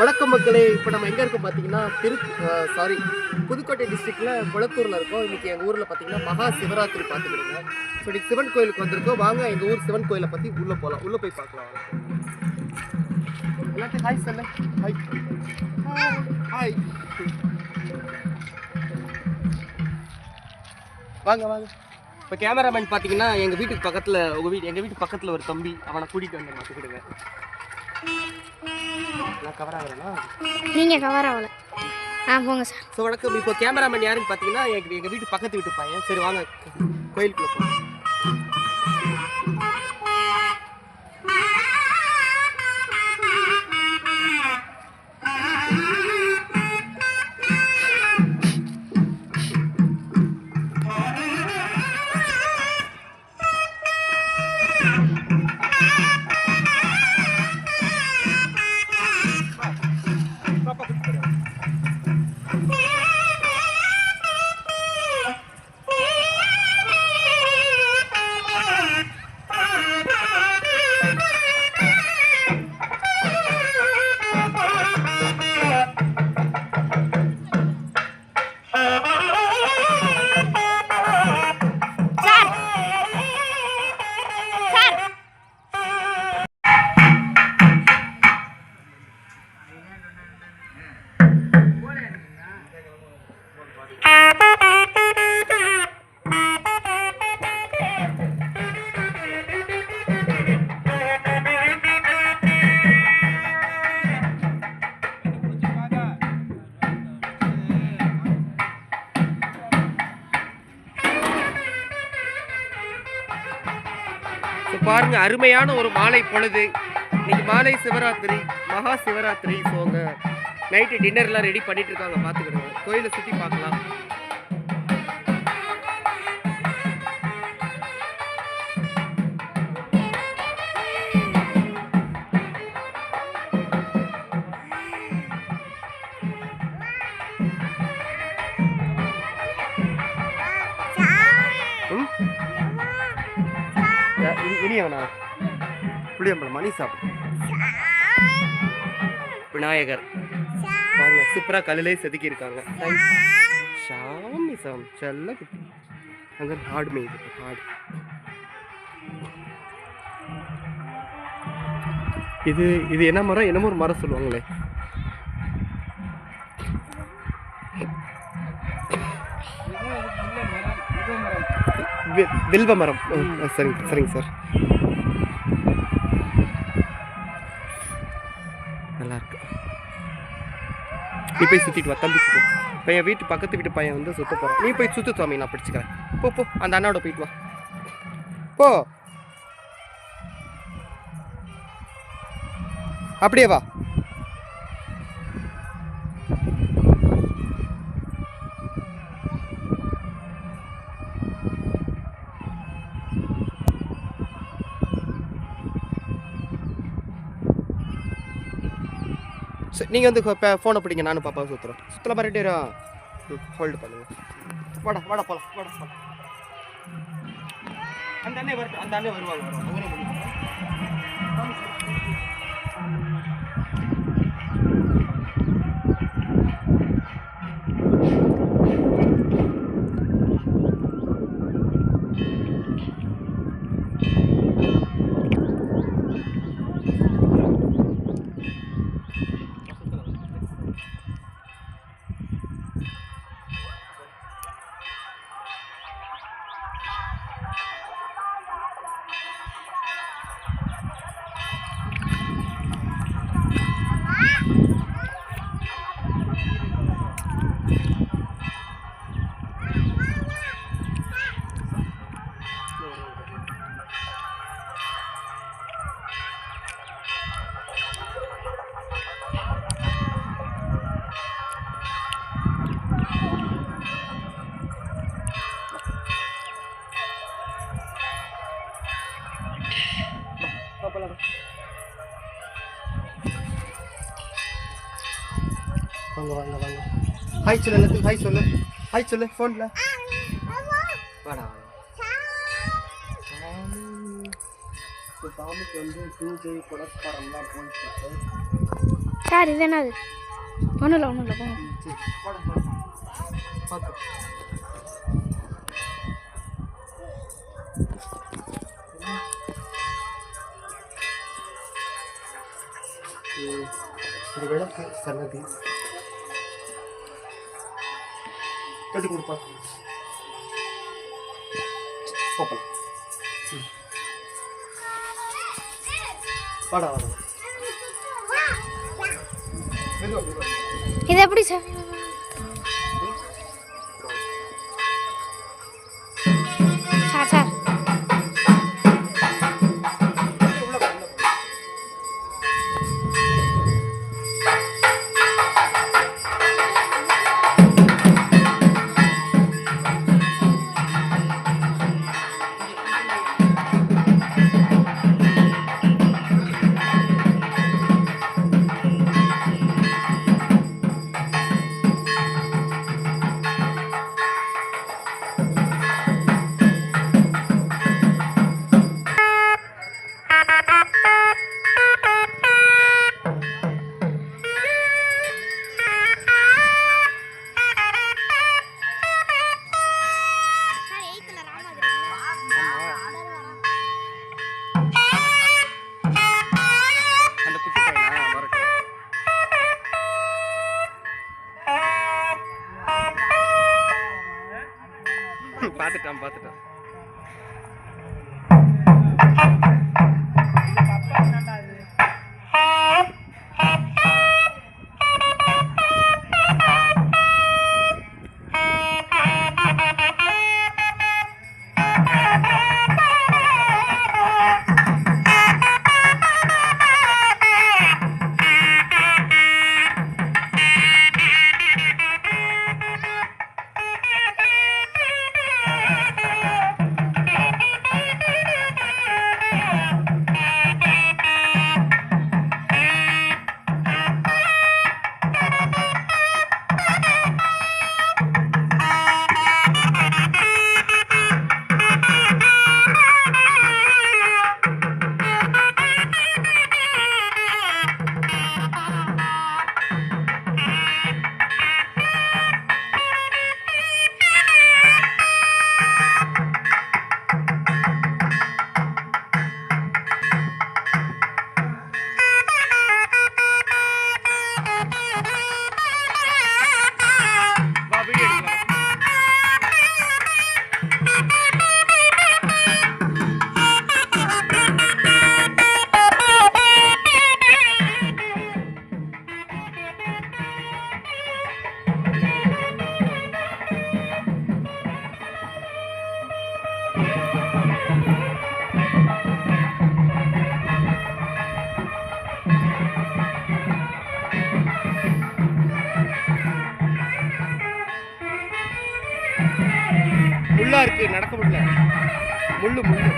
வணக்கம் மக்களே. இப்போ நம்ம எங்கே இருக்கோம் பார்த்தீங்கன்னா திரு சாரி புதுக்கோட்டை டிஸ்ட்ரிக்டில் குளத்தூரில் இருக்கோம். இன்றைக்கி எங்கள் ஊரில் பார்த்தீங்கன்னா மகா சிவராத்திரி பார்த்துக்கிடுங்க. ஸோ இன்னைக்கு சிவன் கோயிலுக்கு வந்திருக்கோம். வாங்க எங்கள் ஊர் சிவன் கோயிலை பற்றி உள்ளே போகலாம் உள்ளே போய் பார்க்கலாம். எல்லாத்தையும் ஹாய் சொல்லு. ஹாய் ஹாய் வாங்க வாங்க. இப்போ கேமராமேன் பார்த்தீங்கன்னா எங்கள் வீட்டுக்கு பக்கத்தில் உங்கள் வீட்டு எங்கள் வீட்டு பக்கத்தில் ஒரு தம்பி அவனை கூட்டிகிட்டு வந்து பார்த்துக்கிடுங்க நான் கவர் ஆகிறேன்னா நீங்கள் கவர் ஆகல ஆ போங்க சார். ஸோ வணக்கம். இப்போ கேமராமேன் யாருன்னு பார்த்தீங்கன்னா எங்கள் எங்கள் வீட்டு பக்கத்து வீட்டு பையன். சரி வாங்க. கோயிலுக்குள்ள போகலாம் ஸோ பாருங்க அருமையான ஒரு மாலை பொழுது. இன்னைக்கு மாலை சிவராத்திரி மகா சிவராத்திரி ஸோ அங்கே நைட்டு டின்னர்லாம் ரெடி பண்ணிட்டு இருக்காங்க பார்த்துக்கிடுங்க. கோயிலை சுற்றி பார்க்கலாம். இனியவனா புளியம்பழம் மணி சாப்பிடு. விநாயகர். பாருங்க சூப்பராக கல்லிலே செதுக்கி இருக்காங்க சாமி சாமி செல்ல குட்டி அங்கே ஆடு மேய்து ஆடு. இது இது என்ன மரம்? என்னமோ ஒரு மரம் சொல்லுவாங்களே. வி- வில்வ மரம். ம், சரிங்க சரிங்க சார். நல்லாயிருக்கு நீ போய் சுற்றிட்டு வா தம்பி சுற்று பையன் வீட்டு பக்கத்து வீட்டு பையன் வந்து சுற்ற போகிறான் நீ போய் சுற்று சுவாமி நான் பிடிச்சிக்கிறேன். போ போ அந்த அண்ணாவோட போயிட்டு வா. போ. அப்படியே வா. நீங்கள் வந்து இப்போ ஃபோனை பிடிங்க. நானும் பாப்பா சுற்றுறோம் சுற்றல பாருட்டேரா ஹோல்டு பண்ணுங்க. வாடா வாடா போலாம் வாடா போலாம். அந்த அண்ணே வருவாங்க அந்த அண்ணே வருவாங்க வாங்க வாங்க வாங்க. ஹாய் சொல்லு எல்லாத்துக்கும் ஹாய் சொல்லு. ஹாய் சொல்லு. ஃபோனில் வாடா இப்போ சாமிக்கு வந்து பூஜை புனஸ்காரம்லாம் போயிட்டு இருக்கு சார் இது என்னது? ஒன்றும் இல்லை ஒன்றும் இல்லை போங்க. பார்த்து இது விளக்கு சன்னதி. கட்டி கொடுப்பா. போப்பலாம். வாடா வாடா இது எப்படி சார்? Sir sir. பார்த்துட்டான் பார்த்துட்டான் முள்ளா இருக்கு நடக்க முடியல. முள்ளு முள்ளு.